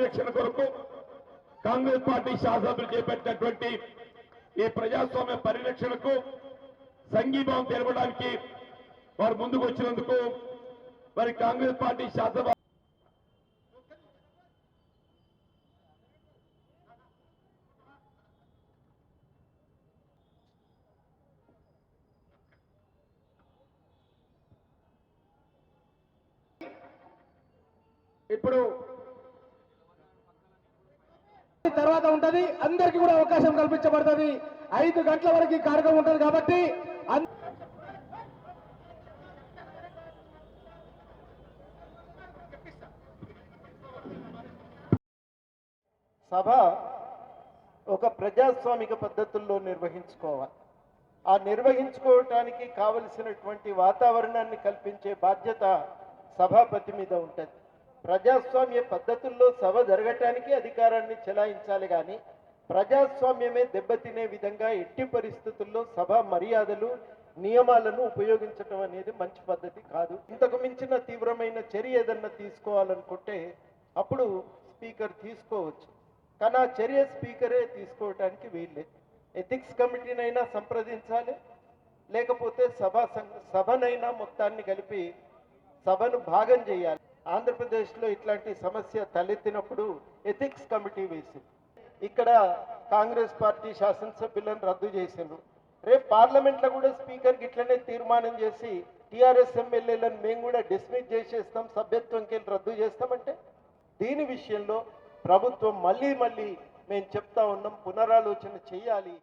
పరిరక్షణ కొరకు కాంగ్రెస్ పార్టీ శాసనసభ్యులు చేపట్టినటువంటి ఈ ప్రజాస్వామ్య పరిరక్షణకు సంఘీభావం తెలపడానికి వారు ముందుకు వచ్చినందుకు మరి కాంగ్రెస్ పార్టీ శాసనసభ ఇప్పుడు తర్వాత ఉంటది. అందరికి కూడా అవకాశం కల్పించబడుతుంది. ఐదు గంటల వరకు కార్యక్రమం ఉంటది కాబట్టి సభ ఒక ప్రజాస్వామిక పద్ధతుల్లో నిర్వహించుకోవాలి. ఆ నిర్వహించుకోవటానికి కావలసినటువంటి వాతావరణాన్ని కల్పించే బాధ్యత సభాపతి మీద ఉంటుంది. ప్రజాస్వామ్య పద్ధతుల్లో సభ జరగటానికి అధికారాన్ని చెలాయించాలి కానీ ప్రజాస్వామ్యమే దెబ్బతినే విధంగా ఎట్టి పరిస్థితుల్లో సభ మర్యాదలు నియమాలను ఉపయోగించటం అనేది మంచి పద్ధతి కాదు. ఇంతకు మించిన తీవ్రమైన చర్య ఏదన్నా తీసుకోవాలనుకుంటే అప్పుడు స్పీకర్ తీసుకోవచ్చు. కానీ ఆ చర్య స్పీకరే తీసుకోవటానికి వీల్లేదు. ఎథిక్స్ కమిటీనైనా సంప్రదించాలి లేకపోతే సభ సం- సభనైనా మొత్తాన్ని కలిపి సభను భాగం చేయాలి. ఆంధ్రప్రదేశ్లో ఇట్లాంటి సమస్య తలెత్తినప్పుడు ఎథిక్స్ కమిటీ వేసింది. ఇక్కడ కాంగ్రెస్ పార్టీ శాసనసభ్యులను రద్దు చేసిండ్రు. రేపు పార్లమెంట్లో కూడా స్పీకర్కి ఇట్లనే తీర్మానం చేసి టీఆర్ఎస్ ఎమ్మెల్యేలను మేము కూడా డిస్మిస్ చేసేస్తాం సభ్యత్వంకి రద్దు చేస్తామంటే? దీని విషయంలో ప్రభుత్వం మళ్ళీ మళ్ళీ మేము చెప్తా ఉన్నాం పునరాలోచన చేయాలి.